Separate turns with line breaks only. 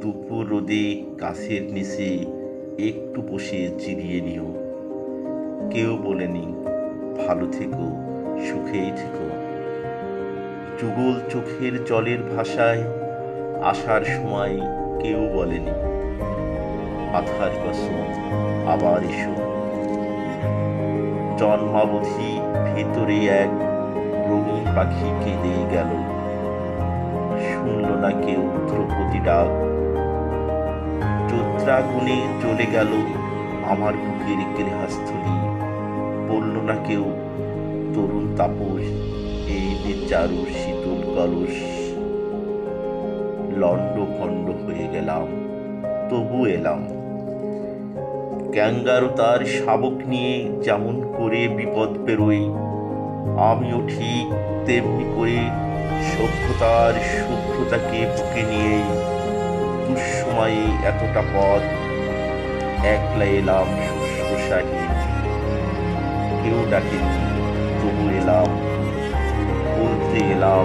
দুপুর রোদে গাছের নিচে একটু বসে জিরিয়ে নিও। কেউ বলেনি, ভালো থেকো, সুখেই থেকো। যুগল চোখের জলের ভাষায় আসার সময় কেউ বলেনি, আধার কসম, আবার এসো। জন্মাবধি ভেতরে এক রঙিন পাখি কেঁদে গেল। শুনল না কেউ দ্রৌপদী ডাক। চৈত্রাগুনে চলে গেল আমার বুকের গৃহস্থলী। বলল না কেউ, তরুণ তাপস, এই চারু শীতল কলস, লণ্ড খণ্ড হয়ে গেলাম, তবু এলাম। ক্যাঙ্গারু তার শাবক নিয়ে যেমন করে বিপদ পেরোই আমিও ঠিক তেমনি করে সভ্যতার শুভ্রতাকে বুকে নিয়েই দুঃসময়ে এতটা পথ একলা এলাম শুশ্রূষাহীন কেউ ডাকে তবু এলাম বলতে এলাম